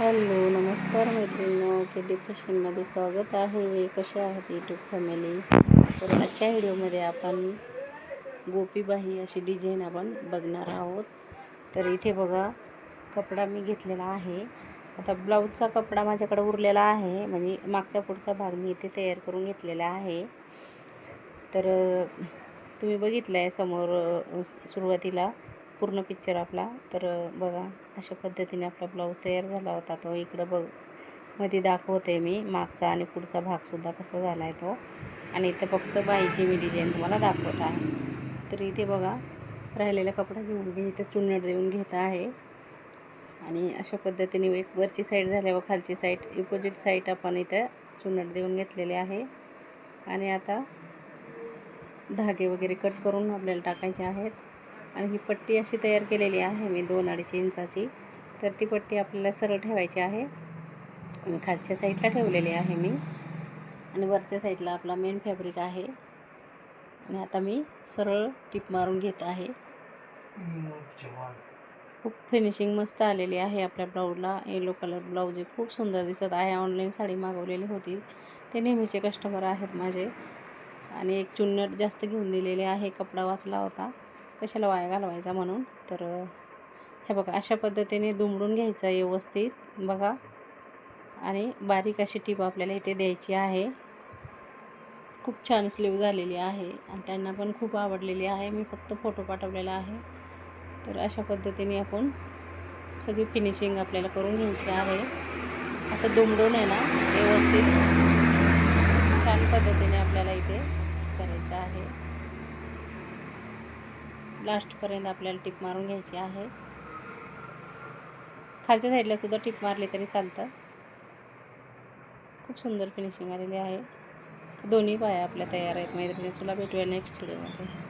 Hello नमस्कार मैत्रिणी के D फॅशनमध्ये स्वागत आहे. कसे आहात यूट्यूब फॅमिली तर आजच्या व्हिडिओमध्ये आपण गोपीबाही अशी डिझाईन आपण बघणार आहोत. तर इथे बघा कपडा मी घेतलेला आहे. आता ब्लाऊजचा कपडा माझ्याकडे उरलेला आहे. म्हणजे मागच्या पुढचा भाग मी इथे तयार करून घेतलेला आहे. तर तुम्ही बघितलं आहे समोर सुरुवातीला. पूर्ण पिक्चर आपला. तर बघा अशा पद्धतीने आपला ब्लाऊज तयार झाला होता. तो इकडं बघमध्ये दाखवते मी मागचा आणि पुढचा भागसुद्धा कसा झाला आहे तो. आणि इथं फक्त बाईची मी डिझाईन तुम्हाला दाखवत आहे. तर इथे बघा राहिलेला कपडा घेऊन घे इथं चुन्नट देऊन घेत आहे. आणि अशा पद्धतीने एक वरची साईड झाल्यावर खालची साईड अपोजिट साईड आपण इथं चुन्नट देऊन घेतलेले आहे. आणि आता धागे वगैरे कट करून आपल्याला टाकायचे आहेत. आणि ही पट्टी अशी तयार केलेली आहे मी दोन अडीच इंचाची. तर ती पट्टी आपल्याला सरळ ठेवायची आहे. आणि खालच्या साईडला ठेवलेली आहे मी. आणि वरच्या साईडला आपला मेन फॅब्रिक आहे. आणि आता मी सरळ टिप मारून घेत आहे. खूप फिनिशिंग मस्त आलेली आहे आपल्या ब्लाऊजला. येलो कलर ब्लाऊज आहे खूप सुंदर दिसत आहे. ऑनलाईन साडी मागवलेली होती. ते नेहमीचे कस्टमर आहेत माझे. आणि एक चुन्नट जास्त घेऊन दिलेले आहे. कपडा वाचला होता. कशाला वाया घालवायचा म्हणून? तर हे बघा अशा पद्धतीने दुमडून घ्यायचा व्यवस्थित बघा. आणि बारीक अशी टीप आपल्याला इथे द्यायची आहे. खूप छान स्लीव झालेली आहे आणि त्यांना पण खूप आवडलेली आहे. मी फक्त फोटो पाठवलेला आहे. तर अशा पद्धतीने आपण सगळी फिनिशिंग आपल्याला करून घ्यायची आहे. असं दुमडून आहे ना व्यवस्थित छान पद्धतीने आपल्याला इथे करायचं आहे. लास्टपर्यंत आपल्याला टिप मारून घ्यायची आहे. खालच्या साईडला सुद्धा टिप मारली तरी चालतं. खूप सुंदर फिनिशिंग आलेली आहे. दोन्ही पाया आपल्या तयार आहेत. मैत्रिणी तुला भेटूया नेक्स्ट व्हिडिओमध्ये